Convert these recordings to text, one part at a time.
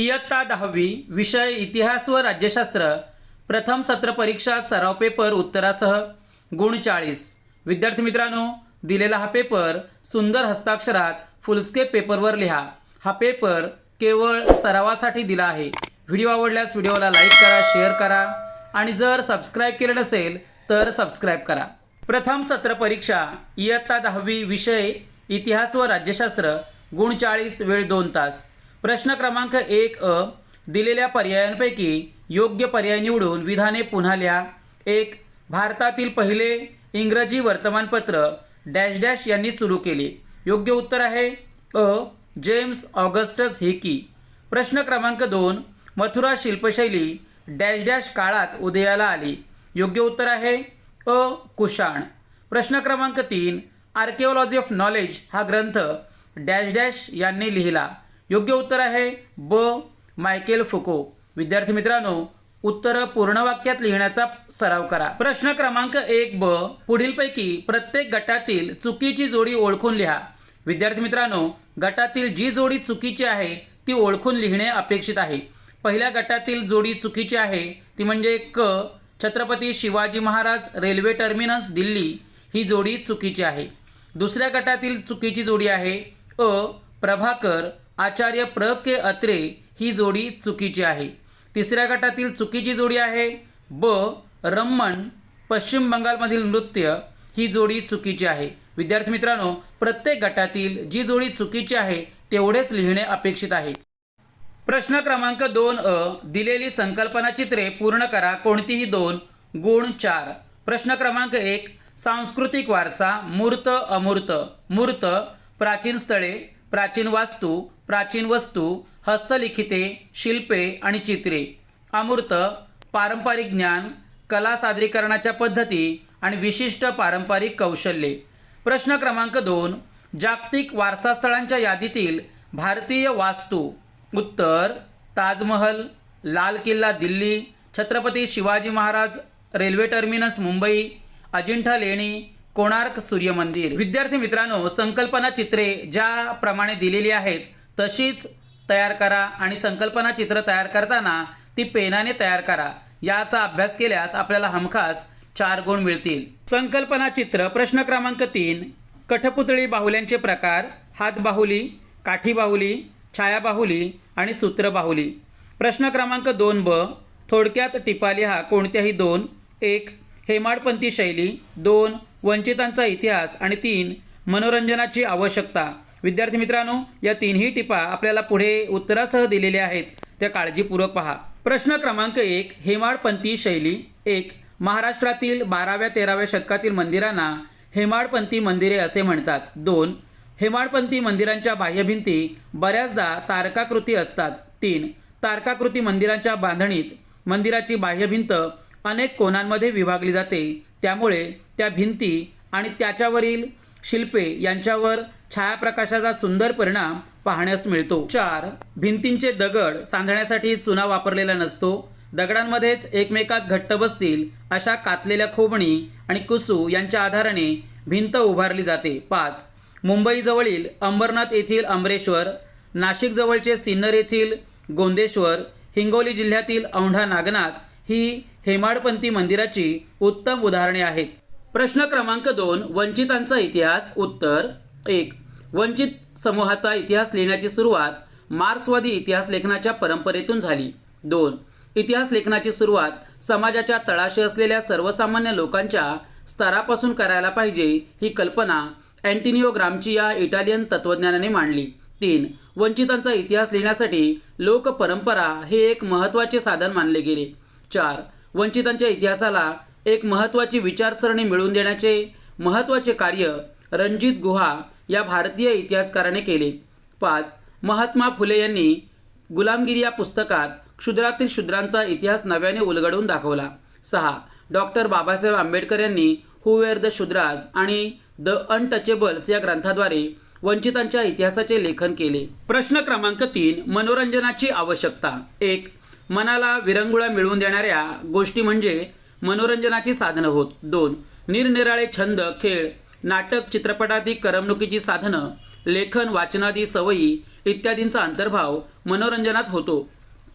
इयत्ता दहावी विषय इतिहास व राज्यशास्त्र प्रथम सत्र परीक्षा सराव पेपर उत्तरासह गुण चाळीस. विद्यार्थी मित्रांनो दिलेला हा पेपर सुंदर हस्ताक्षरात फुलस्केप पेपरवर लिहा. हा पेपर केवळ सरावासाठी दिला आहे. व्हिडिओ आवडल्यास व्हिडिओला लाईक करा शेअर करा आणि जर सबस्क्राईब केलं नसेल तर सबस्क्राईब करा. प्रथम सत्र परीक्षा इयत्ता दहावी विषय इतिहास व राज्यशास्त्र गुण चाळीस वेळ दोन तास. प्रश्न क्रमांक एक अ दिलेल्या पर्यायांपैकी योग्य पर्याय निवडून विधाने पुन्हा लिहा. एक भारतातील पहिले इंग्रजी वर्तमानपत्र डॅश डॅश यांनी सुरू केले. योग्य उत्तर आहे अ जेम्स ऑगस्टस हिकी. प्रश्न क्रमांक दोन मथुरा शिल्पशैली डॅश डॅश काळात उदयाला आली. योग्य उत्तर आहे अ कुशाण प्रश्न क्रमांक तीन आर्किओलॉजी ऑफ नॉलेज हा ग्रंथ डॅश डॅश यांनी लिहिला. योग्य उत्तर आहे ब. Michael Foucault. विद्यार्थी मित्रांनो उत्तर पूर्ण वाक्यात लिहिण्याचा सराव करा. प्रश्न क्रमांक एक ब. पुढीलपैकी प्रत्येक गटातील चुकीची जोडी ओळखून लिहा. विद्यार्थी मित्रांनो गटातील जी जोडी चुकीची आहे ती ओळखून लिहिणे अपेक्षित आहे. पहिल्या गटातील जोडी चुकीची आहे ती म्हणजे क. Chhatrapati Shivaji Maharaj railway terminus Delhi. ही जोडी चुकीची आहे. दुसऱ्या गटातील चुकीची जोडी आहे अ. प्रभाकर. आचार्य प्र के अत्रे ही जोडी चुकीची आहे. तिसऱ्या गटातील चुकीची जोडी आहे. ब. रम्मण पश्चिम बंगालमधील नृत्य ही जोडी चुकीची आहे. विद्यार्थी मित्रांनो प्रत्येक गटातील जी जोडी चुकीची आहे तेवढेच लिहिणे अपेक्षित आहे. प्रश्न क्रमांक दोन अ. दिलेली संकल्पना चित्रे पूर्ण करा कोणतीही दोन गुण चार. प्रश्न क्रमांक एक सांस्कृतिक वारसा मूर्त अमूर्त. मूर्त प्राचीन स्थळे प्राचीन वास्तू प्राचीन वस्तू हस्तलिखिते शिल्पे आणि चित्रे अमूर्त पारंपरिक ज्ञान कला सादरीकरणाच्या पद्धती आणि विशिष्ट पारंपरिक कौशल्ये. प्रश्न क्रमांक दोन जागतिक वारसास्थळांच्या यादीतील भारतीय वास्तू. उत्तर ताजमहल लाल किल्ला दिल्ली छत्रपती शिवाजी महाराज रेल्वे टर्मिनस मुंबई अजिंठा लेणी कोणार्क सूर्य मंदिर विद्यार्थी मित्रांनो संकल्पना चित्रे ज्याप्रमाणे दिलेली आहेत तशीच तयार करा आणि संकल्पना चित्र तयार करताना ती पेनाने तयार करा. याचा अभ्यास केल्यास आपल्याला हमखास चार गुण मिळतील. संकल्पना चित्र प्रश्न क्रमांक तीन कठपुतळी बाहुल्यांचे प्रकार हात बाहुली काठी बाहुली छाया बाहुली आणि सूत्र बाहुली. प्रश्न क्रमांक दोन ब थोडक्यात टिपा लिहा कोणत्याही दोन एक हेमाडपंथी शैली दोन वंचितांचा इतिहास आणि तीन मनोरंजनाची आवश्यकता. विद्यार्थी मित्रांनो या तीनही टिपा आपल्याला पुढे उत्तरासह दिलेल्या आहेत. त्या काळजीपूर्वक पहा. प्रश्न क्रमांक एक हेमाडपंथी शैली. एक महाराष्ट्रातील बाराव्या तेराव्या शतकातील मंदिरांना हेमाडपंथी मंदिरे असे म्हणतात. दोन हेमाडपंथी मंदिरांच्या बाह्यभिंती बऱ्याचदा तारकाकृती असतात. तीन तारकाकृती मंदिरांच्या बांधणीत मंदिराची बाह्यभिंत अनेक कोणांमध्ये विभागली जाते. त्यामुळे त्या भिंती आणि त्याच्यावरील शिल्पे यांच्यावर छायाप्रकाशाचा सुंदर परिणाम पाहण्यास मिळतो. चार भिंतींचे दगड सांधण्यासाठी चुना वापरलेला नसतो. दगडांमध्येच एकमेकात घट्ट बसतील अशा कातलेल्या खोबणी आणि कुसू यांच्या आधाराने भिंत उभारली जाते. पाच मुंबईजवळील अंबरनाथ येथील अमरेश्वर नाशिकजवळचे सिन्नर येथील गोंदेश्वर हिंगोली जिल्ह्यातील औंढा नागनाथ ही हेमाडपंथी मंदिराची उत्तम उदाहरणे आहेत. प्रश्न क्रमांक दोन वंचितांचा इतिहास उत्तर एक. वंचित समूहाचा इतिहास लिहिण्याची सुरुवात मार्क्सवादी इतिहास लेखनाच्या परंपरेतून झाली. दोन. इतिहास लेखनाची सुरुवात समाजाच्या तळाशी असलेल्या सर्वसामान्य लोकांच्या स्तरापासून करायला पाहिजे ही कल्पना अँटिनिओ ग्रामची या इटालियन तत्त्वज्ञानाने मांडली. तीन. वंचितांचा इतिहास लिहिण्यासाठी लोकपरंपरा हे एक महत्त्वाचे साधन मानले गेले. चार. वंचितांच्या इतिहासाला एक महत्त्वाची विचारसरणी मिळवून देण्याचे महत्त्वाचे कार्य रणजित गुहा या भारतीय इतिहासकाराने केले. पाच महात्मा फुले यांनी गुलामगिरी या पुस्तकात क्षुद्रातील शूद्रांचा इतिहास नव्याने उलगडून दाखवला. सहा डॉक्टर बाबासाहेब आंबेडकर यांनी हु वेअर द शूद्राज आणि द अनटचेबल्स या ग्रंथाद्वारे वंचितांच्या इतिहासाचे लेखन केले. प्रश्न क्रमांक तीन मनोरंजनाची आवश्यकता. एक मनाला विरंगुळा मिळवून देणाऱ्या गोष्टी म्हणजे मनोरंजनाची साधनं होत. दोन निरनिराळे छंद खेळ नाटक चित्रपटादी करमणुकीची साधनं लेखन वाचनादी सवयी इत्यादींचा अंतर्भाव मनोरंजनात होतो.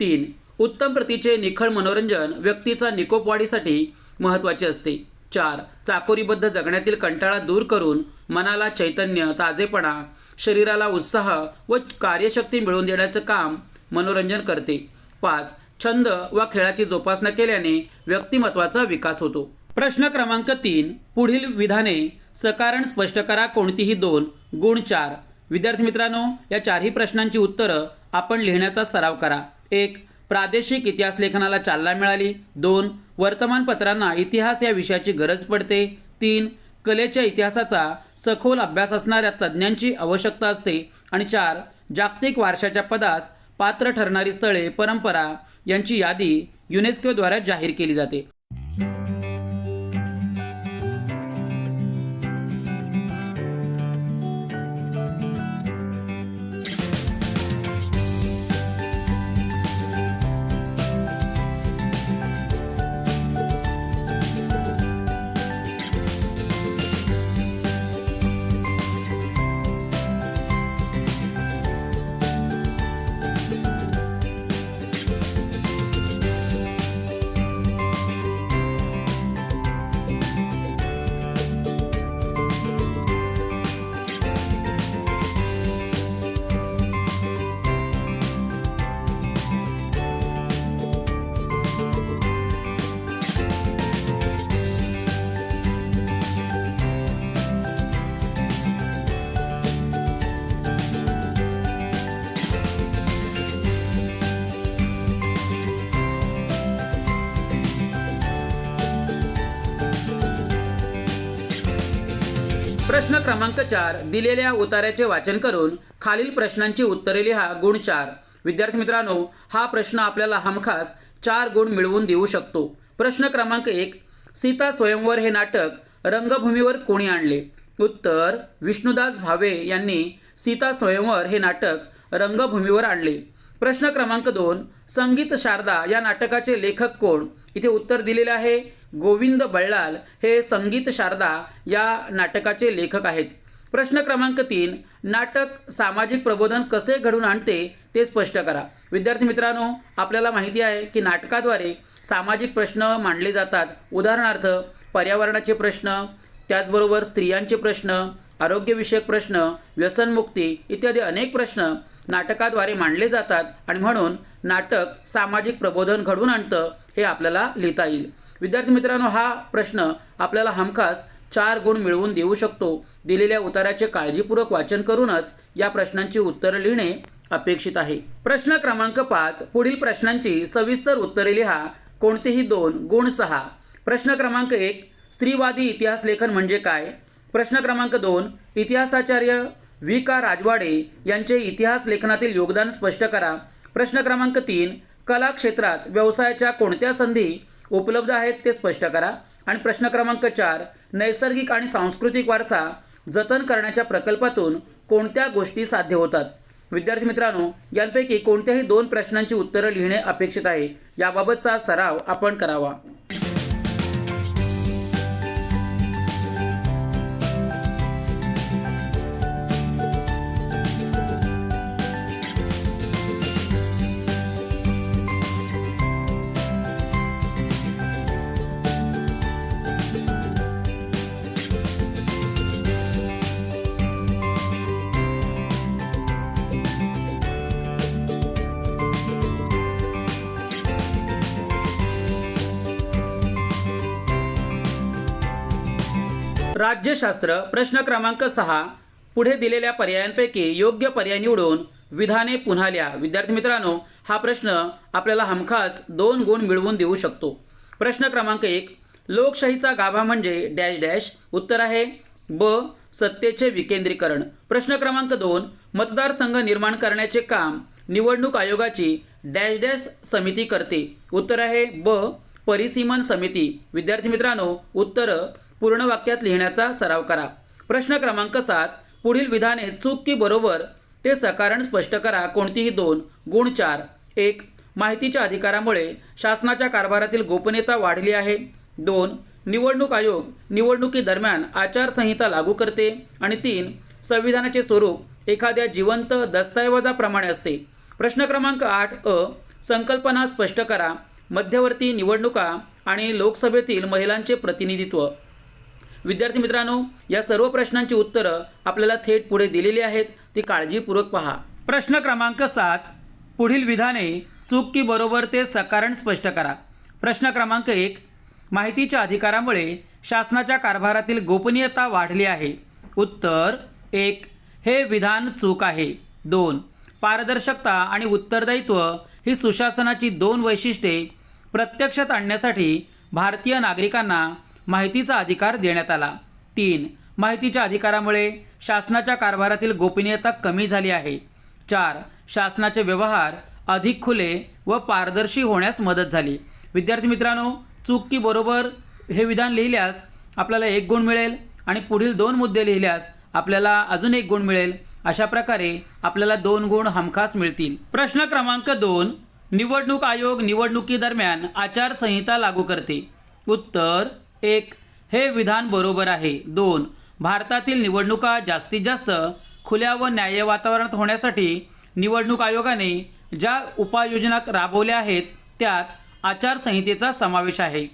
तीन उत्तम प्रतीचे निखळ मनोरंजन व्यक्तीचा निकोप वाढीसाठी महत्त्वाचे असते. चार चाकोरीबद्ध जगण्यातील कंटाळा दूर करून मनाला चैतन्य ताजेपणा शरीराला उत्साह व कार्यशक्ती मिळवून देण्याचं काम मनोरंजन करते. पाच छंद व खेळाची जोपासना केल्याने व्यक्तिमत्वाचा विकास होतो. प्रश्न क्रमांक तीन पुढील विधाने सकारण स्पष्ट करा कोणतीही दोन गुण चार. विद्यार्थी मित्रांनो या चारही प्रश्नांची उत्तरं आपण लिहिण्याचा सराव करा. एक प्रादेशिक इतिहास लेखनाला चालना मिळाली. दोन वर्तमानपत्रांना इतिहास या विषयाची गरज पडते. तीन कलेच्या इतिहासाचा सखोल अभ्यास असणाऱ्या तज्ज्ञांची आवश्यकता असते. आणि चार जागतिक वारशाच्या पदास पात्र ठरणारी स्थळे परंपरा यांची यादी युनेस्कोद्वारे जाहीर केली जाते. प्रश्न क्रमांक चार दिलेल्या उतार्याचे वाचन करून खालील प्रश्नांची उत्तरे लिहा. गुण चार. विद्यार्थी मित्रांनो हा प्रश्न आपल्याला हमखास चार गुण मिळवून देऊ शकतो. प्रश्न क्रमांक एक सीता स्वयंवर हे नाटक रंगभूमीवर कोणी आणले? उत्तर विष्णुदास भावे यांनी सीता स्वयंवर हे नाटक रंगभूमीवर आणले. प्रश्न क्रमांक दोन संगीत शारदा या नाटकाचे लेखक कोण? इथे उत्तर दिलेले आहे गोविंद बळ्ळाल हे संगीत शारदा या नाटकाचे लेखक आहेत. प्रश्न क्रमांक तीन नाटक सामाजिक प्रबोधन कसे घडून आणते ते स्पष्ट करा. विद्यार्थी मित्रांनो आपल्याला माहिती आहे की नाटकाद्वारे सामाजिक प्रश्न मांडले जातात. उदाहरणार्थ पर्यावरणाचे प्रश्न त्याचबरोबर स्त्रियांचे प्रश्न आरोग्यविषयक प्रश्न व्यसनमुक्ती इत्यादी अनेक प्रश्न नाटकाद्वारे मांडले जातात आणि म्हणून नाटक सामाजिक प्रबोधन घडवून आणतं हे आपल्याला लिहिता येईल. विद्यार्थी मित्रांनो हा प्रश्न आपल्याला हमखास चार गुण मिळवून देऊ शकतो. दिलेल्या उताराचे काळजीपूर्वक वाचन करूनच या प्रश्नांची उत्तरं लिहिणे अपेक्षित आहे. प्रश्न क्रमांक पाच पुढील प्रश्नांची सविस्तर उत्तरे लिहा. कोणतेही दोन गुण सहा. प्रश्न क्रमांक एक स्त्रीवादी इतिहास लेखन म्हणजे काय? प्रश्न क्रमांक दोन इतिहासाचार्य व्ही का राजवाडे यांचे इतिहास लेखनातील योगदान स्पष्ट करा. प्रश्न क्रमांक तीन कला क्षेत्रात व्यवसायाच्या कोणत्या संधी उपलब्ध आहेत ते स्पष्ट करा. आणि प्रश्न क्रमांक चार नैसर्गिक आणि सांस्कृतिक वारसा जतन करण्याच्या प्रकल्पातून कोणत्या गोष्टी साध्य होतात? विद्यार्थी मित्रांनो यांपैकी कोणत्याही दोन प्रश्नांची उत्तरं लिहिणे अपेक्षित आहे. याबाबतचा सराव आपण करावा. राज्यशास्त्र प्रश्न क्रमांक सहा पुढे दिलेल्या पर्यायांपैकी योग्य पर्याय निवडून विधाने पुन्हा लिहा. विद्यार्थी मित्रांनो हा प्रश्न आपल्याला हमखास दोन गुण मिळवून देऊ शकतो. प्रश्न क्रमांक एक लोकशाहीचा गाभा म्हणजे डॅश डॅश. उत्तर आहे ब सत्तेचे विकेंद्रीकरण. प्रश्न क्रमांक दोन मतदारसंघ निर्माण करण्याचे काम निवडणूक आयोगाची डॅश डॅश समिती करते. उत्तर आहे ब परिसीमन समिती. विद्यार्थी मित्रांनो उत्तर पूर्ण वाक्यात लिहिण्याचा सराव करा. प्रश्न क्रमांक सात पुढील विधाने चूक की बरोबर? ते सकारण स्पष्ट करा. कोणतीही दोन गुण चार. एक माहितीच्या अधिकारामुळे शासनाच्या कारभारातील गोपनीयता वाढली आहे. दोन निवडणूक आयोग निवडणुकीदरम्यान आचारसंहिता लागू करते. आणि तीन संविधानाचे स्वरूप एखाद्या जिवंत दस्तऐवजाप्रमाणे असते. प्रश्न क्रमांक आठ अ संकल्पना स्पष्ट करा. मध्यवर्ती निवडणुका आणि लोकसभेतील महिलांचे प्रतिनिधित्व. विद्यार्थी मित्रांनो या सर्व प्रश्नांची उत्तरं आपल्याला थेट पुढे दिलेली आहेत. ती काळजीपूर्वक पहा. प्रश्न क्रमांक सात पुढील विधाने चूक की बरोबर ते सकारण स्पष्ट करा. प्रश्न क्रमांक एक माहितीच्या अधिकारामुळे शासनाच्या कारभारातील गोपनीयता वाढली आहे. उत्तर एक हे विधान चूक आहे. दोन पारदर्शकता आणि उत्तरदायित्व ही सुशासनाची दोन वैशिष्ट्ये प्रत्यक्षात आणण्यासाठी भारतीय नागरिकांना माहितीचा अधिकार देण्यात आला. तीन माहितीच्या अधिकारामुळे शासनाच्या कारभारातील गोपनीयता कमी झाली आहे. चार शासनाचे व्यवहार अधिक खुले व पारदर्शी होण्यास मदत झाली. विद्यार्थी मित्रांनो चूक की बरोबर हे विधान लिहिल्यास आपल्याला एक गुण मिळेल आणि पुढील दोन मुद्दे लिहिल्यास आपल्याला अजून एक गुण मिळेल. अशा प्रकारे आपल्याला दोन गुण हमखास मिळतील. प्रश्न क्रमांक दोन निवडणूक आयोग निवडणुकीदरम्यान आचारसंहिता लागू करते. उत्तर एक. हे विधान बरोबर आहे. दोन. भारतातील निवडणुका जास्तीत जास्त खुल्या व न्याय्य वातावरणात होण्यासाठी निवडणूक आयोगाने ज्या उपाययोजना राबवल्या आहेत त्यात आचारसंहितेचा समावेश आहे.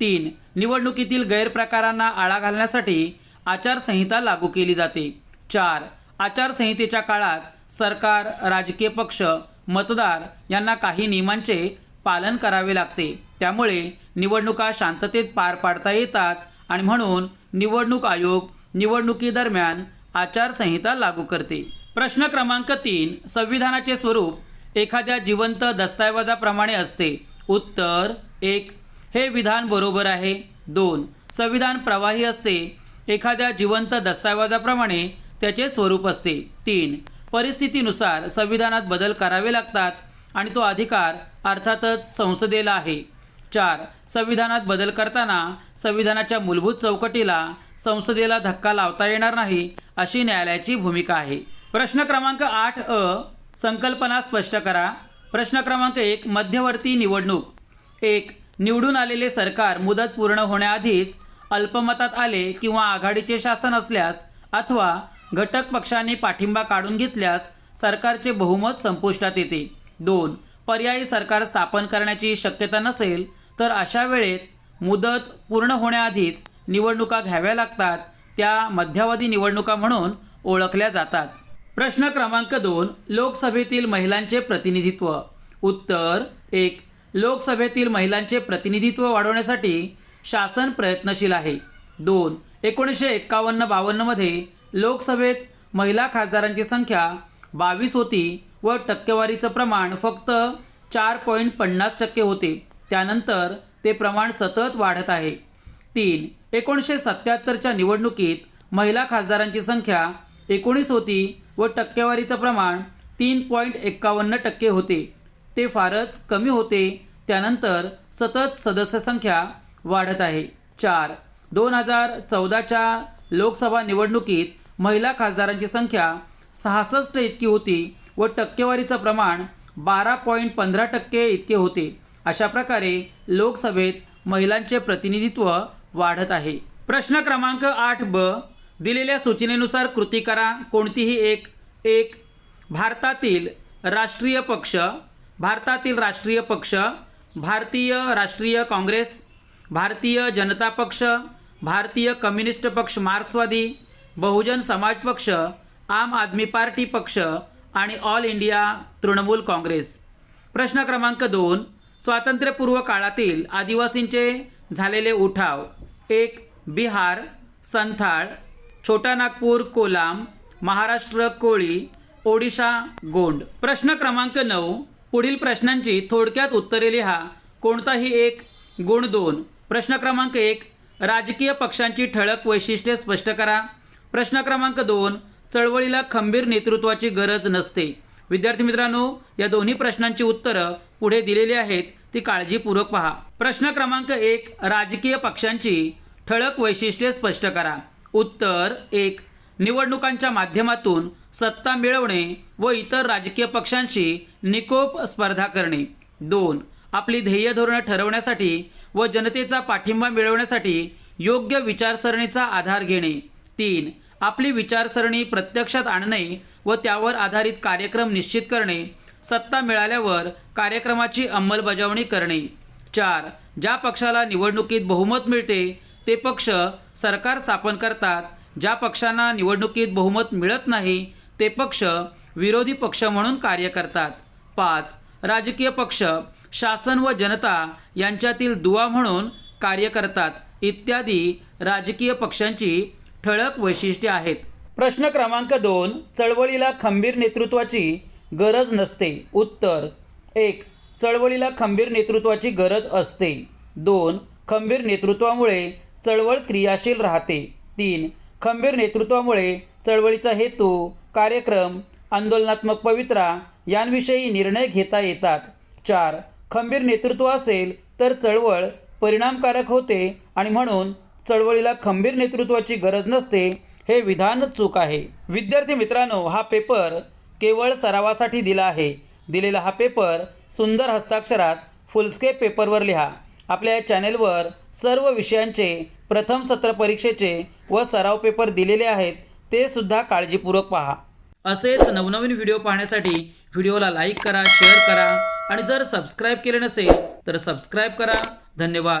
तीन. निवडणुकीतील गैरप्रकारांना आळा घालण्यासाठी आचारसंहिता लागू केली जाते. चार. आचारसंहितेच्या काळात सरकार राजकीय पक्ष मतदार यांना काही नियमांचे पालन करावे लागते. त्यामुळे निवडणुका शांततेत पार पाडता येतात आणि म्हणून निवडणूक आयोग निवडणुकीदरम्यान आचारसंहिता लागू करते. प्रश्न क्रमांक तीन संविधानाचे स्वरूप एखाद्या जिवंत दस्तऐवजाप्रमाणे असते. उत्तर एक हे विधान बरोबर आहे. दोन संविधान प्रवाही असते. एखाद्या जिवंत दस्तऐवजाप्रमाणे त्याचे स्वरूप असते. तीन परिस्थितीनुसार संविधानात बदल करावे लागतात आणि तो अधिकार अर्थातच संसदेला आहे. चार. संविधानात बदल करताना संविधानाच्या मूलभूत चौकटीला संसदेला धक्का लावता येणार नाही अशी न्यायालयाची भूमिका आहे. प्रश्न क्रमांक आठ अ. संकल्पना स्पष्ट करा. प्रश्न क्रमांक एक मध्यवर्ती निवडणूक. एक निवडून आलेले सरकार मुदत पूर्ण होण्याआधीच अल्पमतात आले किंवा आघाडीचे शासन असल्यास अथवा घटक पक्षाने पाठिंबा काढून घेतल्यास सरकारचे बहुमत संपुष्टात येते. दोन पर्यायी सरकार स्थापन करण्याची शक्यता नसेल तर अशा वेळेत मुदत पूर्ण होण्याआधीच निवडणुका घ्याव्या लागतात त्या मध्यावधी निवडणुका म्हणून ओळखल्या जातात. प्रश्न क्रमांक दोन लोकसभेतील महिलांचे प्रतिनिधित्व. उत्तर एक लोकसभेतील महिलांचे प्रतिनिधित्व वाढवण्यासाठी शासन प्रयत्नशील आहे. दोन एकोणीसशे एक्कावन्न बावन्नमध्ये लोकसभेत महिला खासदारांची संख्या बावीस होती व टक्केवारीचं प्रमाण फक्त चार पॉईंट पन्नास टक्के होते. त्यानंतर ते प्रमाण सतत वाढत आहे. तीन एकोणीसशे सत्त्याहत्तरच्या निवडणुकीत महिला खासदारांची संख्या एकोणीस होती व टक्केवारीचं प्रमाण तीन पॉईंट एक्कावन्न टक्के होते. ते फारच कमी होते. त्यानंतर सतत सदस्य संख्या वाढत आहे. चार दोन हजार चौदाच्या लोकसभा निवडणुकीत महिला खासदारांची संख्या सहासष्ट इतकी होती. व टक्केवारीचं प्रमाण बारा पॉईंट पंधरा टक्के इतके होते. अशा प्रकारे लोकसभेत महिलांचे प्रतिनिधित्व वाढत आहे. प्रश्न क्रमांक आठ ब. दिलेल्या सूचनेनुसार कृती करा. कोणतीही एक एक. भारतातील राष्ट्रीय पक्ष भारतातील राष्ट्रीय पक्ष भारतीय राष्ट्रीय काँग्रेस भारतीय जनता पक्ष भारतीय कम्युनिस्ट पक्ष मार्क्सवादी बहुजन समाज पक्ष आम आदमी पार्टी पक्ष आणि ऑल इंडिया तृणमूल काँग्रेस. प्रश्न क्रमांक दोन स्वातंत्र्यपूर्व काळातील आदिवासींचे झालेले उठाव. एक बिहार संथाळ छोटा नागपूर कोलाम महाराष्ट्र कोळी ओडिशा गोंड. प्रश्न क्रमांक नऊ पुढील प्रश्नांची थोडक्यात उत्तरे लिहा. कोणताही एक गुण दोन. प्रश्न क्रमांक एक राजकीय पक्षांची ठळक वैशिष्ट्ये स्पष्ट करा. प्रश्न क्रमांक दोन चळवळीला खंबीर नेतृत्वाची गरज नसते. विद्यार्थी मित्रांनो या दोन्ही प्रश्नांची उत्तरं पुढे दिलेली आहेत ती काळजीपूर्वक पहा. प्रश्न क्रमांक एक राजकीय पक्षांची ठळक वैशिष्ट्ये स्पष्ट करा. उत्तर एक निवडणुकांच्या माध्यमातून सत्ता मिळवणे व इतर राजकीय पक्षांशी निकोप स्पर्धा करणे. दोन आपली ध्येय धोरणं ठरवण्यासाठी व जनतेचा पाठिंबा मिळवण्यासाठी योग्य विचारसरणीचा आधार घेणे. तीन आपली विचारसरणी प्रत्यक्षात आणणे व त्यावर आधारित कार्यक्रम निश्चित करणे सत्ता मिळाल्यावर कार्यक्रमाची अंमलबजावणी करणे. चार ज्या पक्षाला निवडणुकीत बहुमत मिळते ते पक्ष सरकार स्थापन करतात. ज्या पक्षांना निवडणुकीत बहुमत मिळत नाही ते पक्ष विरोधी पक्ष म्हणून कार्य करतात. पाच राजकीय पक्ष शासन व जनता यांच्यातील दुवा म्हणून कार्य करतात. इत्यादी राजकीय पक्षांची ठळक वैशिष्ट्ये आहेत. प्रश्न क्रमांक दोन चळवळीला खंबीर नेतृत्वाची गरज नसते. उत्तर एक चळवळीला खंबीर नेतृत्वाची गरज असते. दोन खंबीर नेतृत्वामुळे चळवळ क्रियाशील राहते. तीन खंबीर नेतृत्वामुळे चळवळीचा हेतू कार्यक्रम आंदोलनात्मक पवित्रा यांविषयी निर्णय घेता येतात. चार खंबीर नेतृत्व असेल तर चळवळ परिणामकारक होते आणि म्हणून चळवळीला खंबीर नेतृत्वाची गरज नसते हे विधान चूक आहे. विद्यार्थी मित्रांनो हा पेपर केवळ सरावासाठी दिला आहे. दिलेला हा पेपर सुंदर हस्ताक्षरात फुलस्केप पेपरवर लिहा. आपल्या या चॅनेलवर सर्व विषयांचे प्रथम सत्र परीक्षेचे व सराव पेपर दिलेले आहेत ते सुद्धा काळजीपूर्वक पहा. असेच नवनवीन व्हिडिओ पाहण्यासाठी व्हिडिओला लाईक करा शेअर करा आणि जर सबस्क्राईब केले नसेल तर सबस्क्राईब करा. धन्यवाद.